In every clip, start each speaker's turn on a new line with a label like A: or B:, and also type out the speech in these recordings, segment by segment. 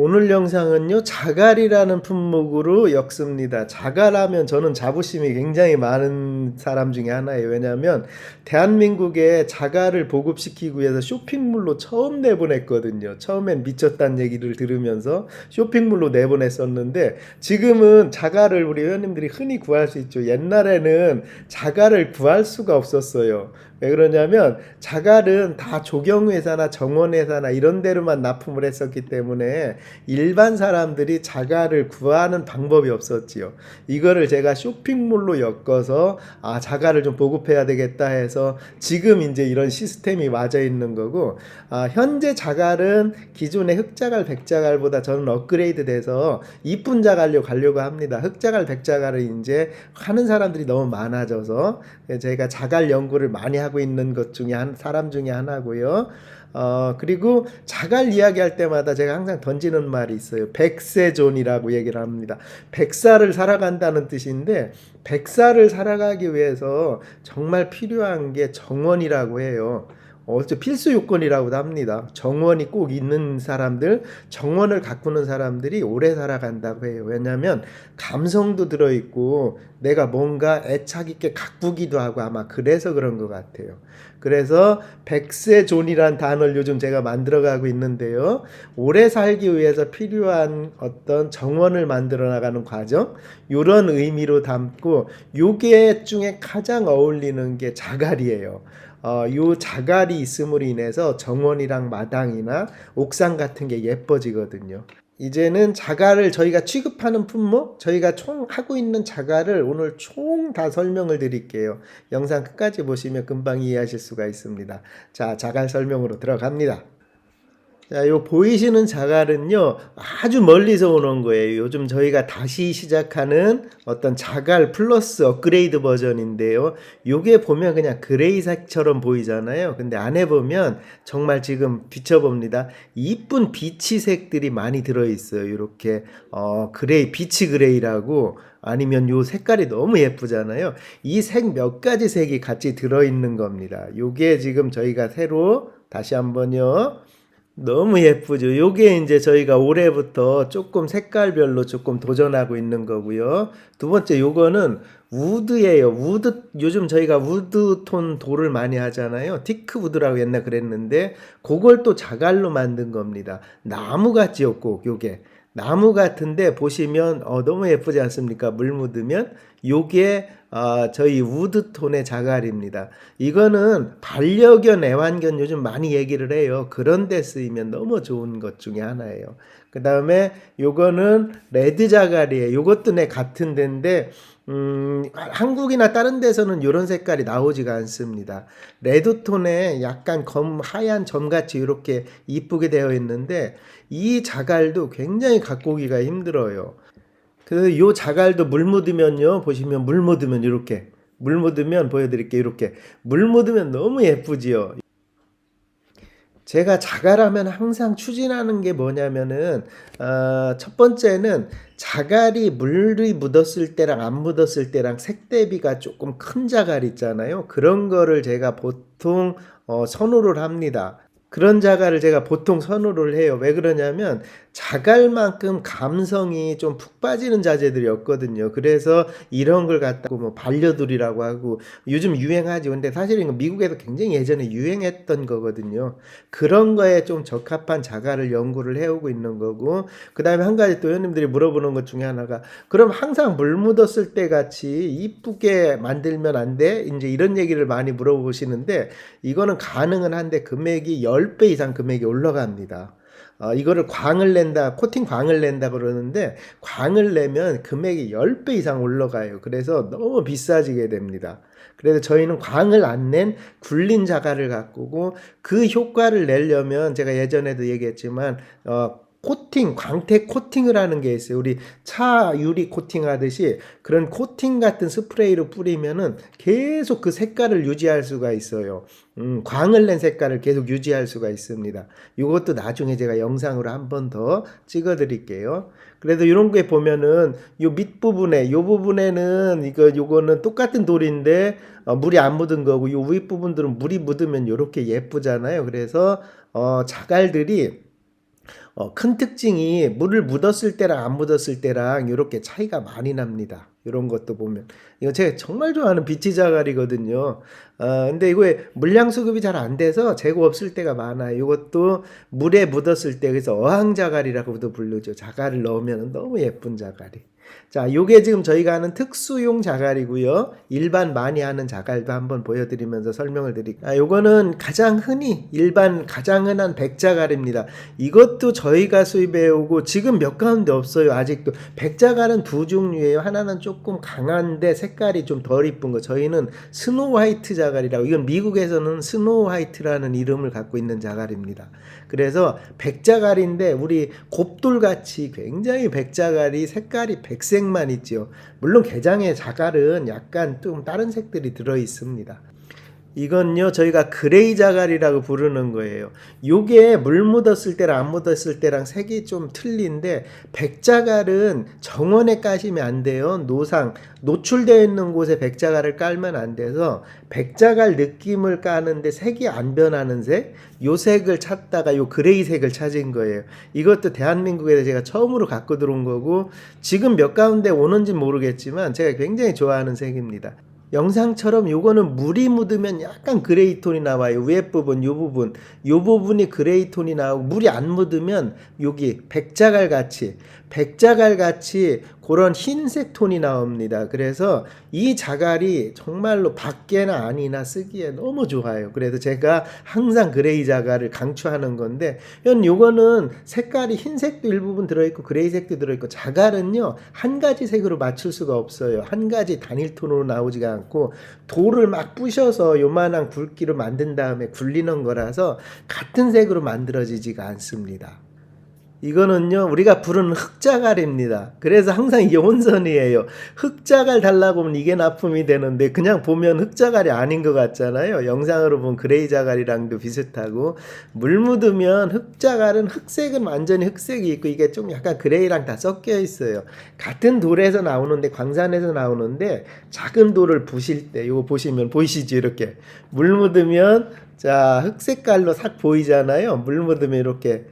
A: 오늘 영상은요, 자갈이라는 품목으로 엮습니다. 자갈하면 저는 자부심이 굉장히 많은 사람 중에 하나예요. 왜냐하면 대한민국에 자갈을 보급시키기 위해서 쇼핑몰로 처음 내보냈거든요. 처음엔 미쳤다는 얘기를 들으면서 쇼핑몰로 내보냈었는데 지금은 자갈을 우리 회원님들이 흔히 구할 수 있죠. 옛날에는 자갈을 구할 수가 없었어요. 왜 그러냐면 자갈은 다 조경회사나 정원회사나 이런 데로만 납품을 했었기 때문에 일반 사람들이 자갈을 구하는 방법이 없었지요. 이거를 제가 쇼핑몰로 엮어서 아 자갈을 좀 보급해야 되겠다 해서 지금 이제 이런 시스템이 맞아 있는 거고 아 현재 자갈은 기존의 흑자갈 백자갈보다 저는 업그레이드 돼서 이쁜 자갈로 가려고 합니다. 흑자갈 백자갈을 이제 하는 사람들이 너무 많아져서 제가 자갈 연구를 많이 하고 있는 것 중에 한 사람 중에 하나고요. 어, 그리고 자갈 이야기할 때마다 제가 항상 던지는 말이 있어요. 백세존이라고 얘기를 합니다. 백사를 살아간다는 뜻인데, 백사를 살아가기 위해서 정말 필요한 게 정원이라고 해요. 어째 필수 요건이라고도 합니다. 정원이 꼭 있는 사람들, 정원을 가꾸는 사람들이 오래 살아간다고 해요. 왜냐하면 감성도 들어 있고 내가 뭔가 애착 있게 가꾸기도 하고 아마 그래서 그런 것 같아요. 그래서 백세존이란 단어를 요즘 제가 만들어가고 있는데요. 오래 살기 위해서 필요한 어떤 정원을 만들어 나가는 과정, 이런 의미로 담고 요게 중에 가장 어울리는 게 자갈이에요. 어, 요 자갈이 있음으로 인해서 정원이랑 마당이나 옥상 같은 게 예뻐지거든요. 이제는 자갈을 저희가 취급하는 품목, 저희가 총 하고 있는 자갈을 오늘 총 다 설명을 드릴게요. 영상 끝까지 보시면 금방 이해하실 수가 있습니다. 자, 자갈 설명으로 들어갑니다. 자, 요 보이시는 자갈은요, 아주 멀리서 오는 거예요. 요즘 저희가 다시 시작하는 어떤 자갈 플러스 업그레이드 버전인데요. 요게 보면 그냥 그레이색처럼 보이잖아요. 근데 안에 보면 정말 지금 비춰봅니다. 이쁜 비치색들이 많이 들어있어요. 이렇게, 어, 그레이, 비치 그레이라고 아니면 요 색깔이 너무 예쁘잖아요. 이 색 몇 가지 색이 같이 들어있는 겁니다. 요게 지금 저희가 새로 다시 한번요. 너무 예쁘죠. 요게 이제 저희가 올해부터 조금 색깔별로 조금 도전하고 있는 거고요. 두 번째 요거는 우드예요. 우드 요즘 저희가 우드 톤 돌을 많이 하잖아요. 티크 우드라고 옛날 그랬는데 그걸 또 자갈로 만든 겁니다. 나무 같지요, 꼭 요게. 나무 같은데 보시면 어, 너무 예쁘지 않습니까? 물 묻으면 요게 어, 저희 우드톤의 자갈입니다. 이거는 반려견, 애완견 요즘 많이 얘기를 해요. 그런 데 쓰이면 너무 좋은 것 중에 하나예요. 그 다음에 요거는 레드 자갈이에요. 요것도 내 같은 데인데 음, 한국이나 다른 데서는 이런 색깔이 나오지가 않습니다. 레드톤에 약간 검 하얀 점같이 이렇게 이쁘게 되어 있는데 이 자갈도 굉장히 가꾸기가 힘들어요. 그 요 자갈도 물 묻으면요 보시면 물 묻으면 이렇게 물 묻으면 보여드릴게요 이렇게 물 묻으면 너무 예쁘지요. 제가 자갈하면 항상 추진하는 게 뭐냐면은 어, 첫 번째는 자갈이 물이 묻었을 때랑 안 묻었을 때랑 색 대비가 조금 큰 자갈 있잖아요. 그런 거를 제가 보통 어, 선호를 합니다. 그런 자갈을 제가 보통 선호를 해요. 왜 그러냐면 자갈만큼 감성이 좀 푹 빠지는 자재들이 없거든요. 그래서 이런 걸 갖다가 뭐 반려돌이라고 하고 요즘 유행하지. 근데 사실은 이거 미국에도 굉장히 예전에 유행했던 거거든요. 그런 거에 좀 적합한 자갈을 연구를 해오고 있는 거고 그 다음에 한 가지 또 회원님들이 물어보는 것 중에 하나가 그럼 항상 물 묻었을 때 같이 이쁘게 만들면 안 돼? 이제 이런 얘기를 많이 물어보시는데 이거는 가능은 한데 금액이 10배 이상 금액이 올라갑니다. 어, 이거를 광을 낸다, 코팅 광을 낸다 그러는데 광을 내면 금액이 10배 이상 올라가요. 그래서 너무 비싸지게 됩니다. 그래서 저희는 광을 안 낸 굴린 자갈을 가꾸고 그 효과를 내려면 제가 예전에도 얘기했지만 어, 코팅, 광택 코팅을 하는 게 있어요. 우리 차 유리 코팅 하듯이 그런 코팅 같은 스프레이로 뿌리면은 계속 그 색깔을 유지할 수가 있어요. 음, 광을 낸 색깔을 계속 유지할 수가 있습니다. 이것도 나중에 제가 영상으로 한 번 더 찍어 드릴게요. 그래도 이런 게 보면은 요 밑부분에 요 부분에는 이거 요거는 똑같은 돌인데 어, 물이 안 묻은 거고 요 윗부분들은 물이 묻으면 요렇게 예쁘잖아요. 그래서 어, 자갈들이 어, 큰 특징이 물을 묻었을 때랑 안 묻었을 때랑 이렇게 차이가 많이 납니다. 이런 것도 보면 이거 제가 정말 좋아하는 비치 자갈이거든요. 어, 근데 이거에 물량 수급이 잘 안 돼서 재고 없을 때가 많아요. 이것도 물에 묻었을 때 그래서 어항 자갈이라고도 부르죠. 자갈을 넣으면 너무 예쁜 자갈이. 자, 요게 지금 저희가 하는 특수용 자갈이고요. 일반 많이 하는 자갈도 한번 보여드리면서 설명을 드릴게요. 아, 요거는 가장 흔히 일반 가장 흔한 백자갈입니다. 이것도 저희가 수입해 오고 지금 몇 가운데 없어요. 아직도 백자갈은 두 종류예요. 하나는 조금 강한데 색깔이 좀 덜 이쁜 거. 저희는 스노우 화이트 자갈이라고 이건 미국에서는 스노우 화이트라는 이름을 갖고 있는 자갈입니다. 그래서 백자갈인데 우리 곱돌같이 굉장히 백자갈이 색깔이 백 색만 있죠. 물론 게장의 자갈은 약간 좀 다른 색들이 들어 있습니다. 이건요 저희가 그레이 자갈이라고 부르는 거예요. 요게 물 묻었을 때랑 안 묻었을 때랑 색이 좀 틀린데 백자갈은 정원에 까시면 안 돼요. 노상 노출되어 있는 곳에 백자갈을 깔면 안 돼서 백자갈 느낌을 까는데 색이 안 변하는 색, 요 색을 찾다가 요 그레이 색을 찾은 거예요. 이것도 대한민국에서 제가 처음으로 갖고 들어온 거고 지금 몇 가운데 오는지 모르겠지만 제가 굉장히 좋아하는 색입니다. 영상처럼 요거는 물이 묻으면 약간 그레이 톤이 나와요. 위에 부분, 요 부분. 요 부분이 그레이 톤이 나오고 물이 안 묻으면 여기 백자갈 같이 백자갈 같이 그런 흰색 톤이 나옵니다. 그래서 이 자갈이 정말로 밖에나 안이나 쓰기에 너무 좋아요. 그래서 제가 항상 그레이 자갈을 강추하는 건데, 현 요거는 색깔이 흰색도 일부분 들어있고 그레이색도 들어있고 자갈은요 한 가지 색으로 맞출 수가 없어요. 한 가지 단일 톤으로 나오지가 않고 돌을 막 부셔서 요만한 굵기로 만든 다음에 굴리는 거라서 같은 색으로 만들어지지가 않습니다. 이거는요 우리가 부르는 흑자갈입니다. 그래서 항상 이게 혼선이에요. 흑자갈 달라고 하면 이게 납품이 되는데 그냥 보면 흑자갈이 아닌 것 같잖아요. 영상으로 보면 그레이 자갈이랑도 비슷하고 물 묻으면 흑자갈은 흑색은 완전히 흑색이 있고 이게 좀 약간 그레이랑 다 섞여 있어요. 같은 돌에서 나오는데 광산에서 나오는데 작은 돌을 부실 때 이거 보시면 보이시죠 이렇게 물 묻으면 자 흑색깔로 싹 보이잖아요. 물 묻으면 이렇게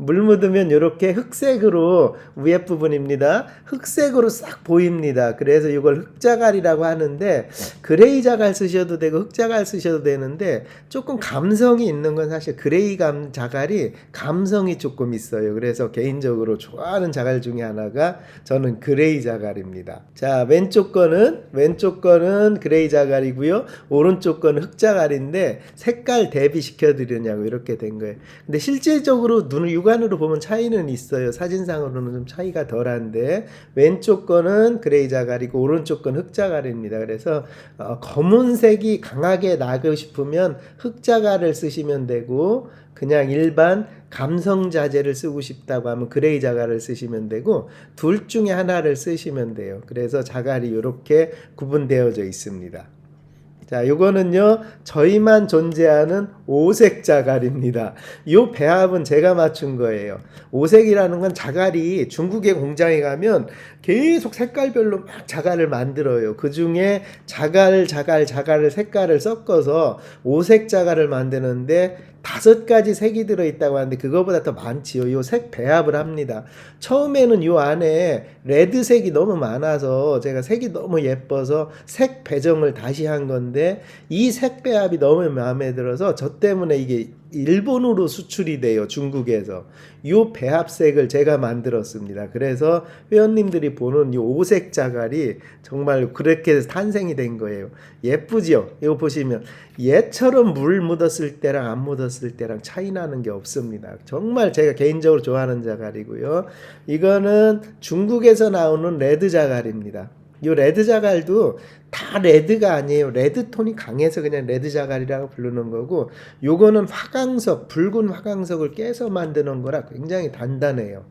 A: 물 묻으면 이렇게 흑색으로 위에 부분입니다. 흑색으로 싹 보입니다. 그래서 이걸 흑자갈이라고 하는데 그레이 자갈 쓰셔도 되고 흑자갈 쓰셔도 되는데 조금 감성이 있는 건 사실 그레이 감 자갈이 감성이 조금 있어요. 그래서 개인적으로 좋아하는 자갈 중에 하나가 저는 그레이 자갈입니다. 자 왼쪽 거는 왼쪽 거는 그레이 자갈이고요. 오른쪽 거는 흑자갈인데 색깔 대비 시켜 드리냐고 이렇게 된 거예요. 근데 실질적으로 눈을 육 안으로 보면 차이는 있어요. 사진상으로는 좀 차이가 덜한데 왼쪽 거는 그레이 자갈이고 오른쪽 건 흑 자갈입니다. 그래서 어, 검은색이 강하게 나고 싶으면 흑 자갈을 쓰시면 되고 그냥 일반 감성 자재를 쓰고 싶다고 하면 그레이 자갈을 쓰시면 되고 둘 중에 하나를 쓰시면 돼요. 그래서 자갈이 이렇게 구분되어져 있습니다. 자, 요거는요, 저희만 존재하는 오색 자갈입니다. 요 배합은 제가 맞춘 거예요. 오색이라는 건 자갈이 중국의 공장에 가면 계속 색깔별로 막 자갈을 만들어요. 그 중에 자갈, 자갈, 자갈을 색깔을 섞어서 오색 자갈을 만드는데 다섯 가지 색이 들어있다고 하는데 그거보다 더 많지요. 요 색 배합을 합니다. 처음에는 요 안에 레드색이 너무 많아서 제가 색이 너무 예뻐서 색 배정을 다시 한 건데 이 색 배합이 너무 마음에 들어서 저 때문에 이게 일본으로 수출이 돼요. 중국에서. 요 배합색을 제가 만들었습니다. 그래서 회원님들이 보는 이 오색 자갈이 정말 그렇게 탄생이 된 거예요. 예쁘죠? 이거 보시면 얘처럼 물 묻었을 때랑 안 묻었을 때랑 차이 나는 게 없습니다. 정말 제가 개인적으로 좋아하는 자갈이고요. 이거는 중국에서 나오는 레드 자갈입니다. 요 레드 자갈도 다 레드가 아니에요. 레드 톤이 강해서 그냥 레드 자갈이라고 부르는 거고 요거는 화강석, 붉은 화강석을 깨서 만드는 거라 굉장히 단단해요.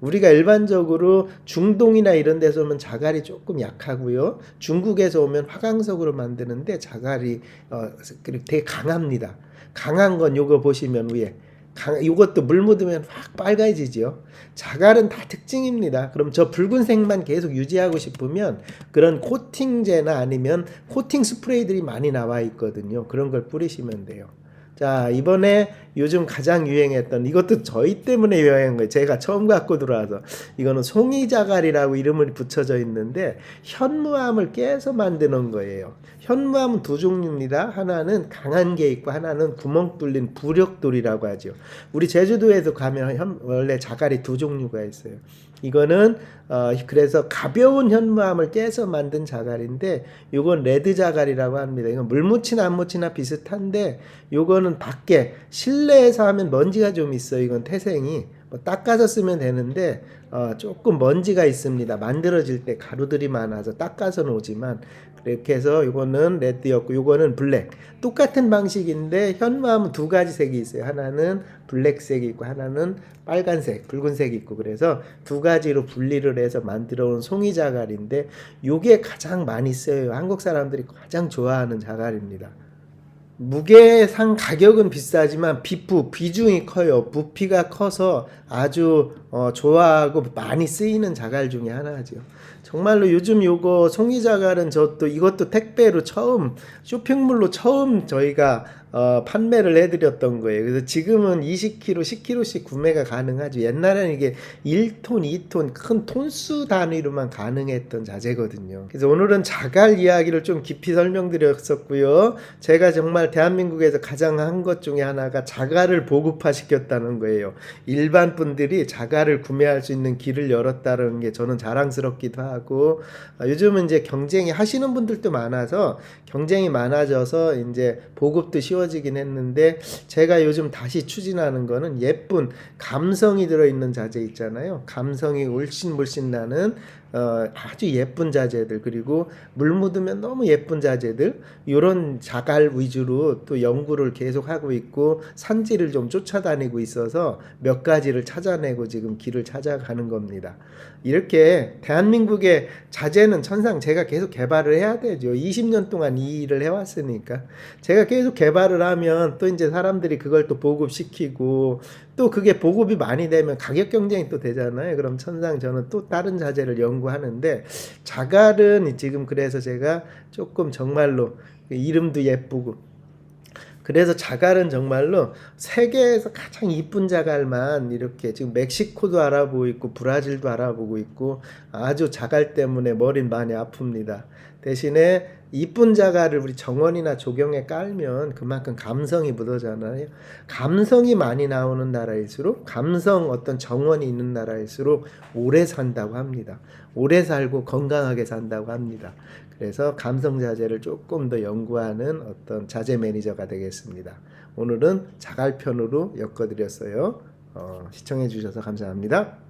A: 우리가 일반적으로 중동이나 이런 데서 오면 자갈이 조금 약하고요. 중국에서 오면 화강석으로 만드는데 자갈이 어, 되게 강합니다. 강한 건 요거 보시면 위에 강, 이것도 물 묻으면 확 빨개지죠. 자갈은 다 특징입니다. 그럼 저 붉은색만 계속 유지하고 싶으면 그런 코팅제나 아니면 코팅 스프레이들이 많이 나와 있거든요. 그런 걸 뿌리시면 돼요. 자, 이번에 요즘 가장 유행했던 이것도 저희 때문에 유행한 거예요. 제가 처음 갖고 들어와서 이거는 송이자갈이라고 이름을 붙여져 있는데 현무암을 깨서 만드는 거예요. 현무암은 두 종류입니다. 하나는 강한 게 있고 하나는 구멍 뚫린 부력돌이라고 하죠. 우리 제주도에도 가면 현, 원래 자갈이 두 종류가 있어요. 이거는 어, 그래서 가벼운 현무암을 깨서 만든 자갈인데 요건 레드 자갈이라고 합니다. 이건 물 묻히나 안 묻히나 비슷한데 요거는 밖에 실내 에서 하면 먼지가 좀 있어요. 이건 태생이 뭐 닦아서 쓰면 되는데 어, 조금 먼지가 있습니다. 만들어질 때 가루들이 많아서 닦아서는 오지만 그렇게 해서 요거는 레드였고 요거는 블랙 똑같은 방식인데 현무암은 두 가지 색이 있어요. 하나는 블랙색이 있고 하나는 빨간색, 붉은색이 있고 그래서 두 가지로 분리를 해서 만들어 온 송이 자갈인데 요게 가장 많이 써요. 한국 사람들이 가장 좋아하는 자갈입니다. 무게상 가격은 비싸지만 비프 비중이 커요. 부피가 커서 아주 어, 좋아하고 많이 쓰이는 자갈 중에 하나죠. 정말로 요즘 요거 송이 자갈은 저또 이것도 택배로 처음 쇼핑몰로 처음 저희가 어, 판매를 해드렸던 거예요. 그래서 지금은 20kg, 10kg씩 구매가 가능하죠. 옛날에는 이게 1톤, 2톤 큰 톤수 단위로만 가능했던 자재거든요. 그래서 오늘은 자갈 이야기를 좀 깊이 설명드렸었고요. 제가 정말 대한민국에서 가장 한 것 중에 하나가 자갈을 보급화 시켰다는 거예요. 일반 분들이 자갈을 구매할 수 있는 길을 열었다는 게 저는 자랑스럽기도 하고 아, 요즘은 이제 경쟁이 하시는 분들도 많아서 경쟁이 많아져서 이제 보급도 쉬워 지긴 했는데 제가 요즘 다시 추진하는 거는 예쁜 감성이 들어있는 자재 있잖아요. 감성이 울씬 물씬 나는 어, 아주 예쁜 자재들 그리고 물 묻으면 너무 예쁜 자재들 이런 자갈 위주로 또 연구를 계속 하고 있고 산지를 좀 쫓아다니고 있어서 몇 가지를 찾아내고 지금 길을 찾아가는 겁니다. 이렇게 대한민국의 자재는 천상 제가 계속 개발을 해야 되죠. 20년 동안 이 일을 해왔으니까 제가 계속 개발을 하면 또 이제 사람들이 그걸 또 보급시키고 또 그게 보급이 많이 되면 가격 경쟁이 또 되잖아요. 그럼 천상 저는 또 다른 자재를 연구 하는데 자갈은 지금 그래서 제가 조금 정말로 이름도 예쁘고 그래서 자갈은 정말로 세계에서 가장 이쁜 자갈만 이렇게 지금 멕시코도 알아보고 있고 브라질도 알아보고 있고 아주 자갈 때문에 머리는 많이 아픕니다. 대신에 이쁜 자갈을 우리 정원이나 조경에 깔면 그만큼 감성이 묻어잖아요. 감성이 많이 나오는 나라일수록 감성 어떤 정원이 있는 나라일수록 오래 산다고 합니다. 오래 살고 건강하게 산다고 합니다. 그래서 감성 자재를 조금 더 연구하는 어떤 자재 매니저가 되겠습니다. 오늘은 자갈편으로 엮어드렸어요. 어, 시청해 주셔서 감사합니다.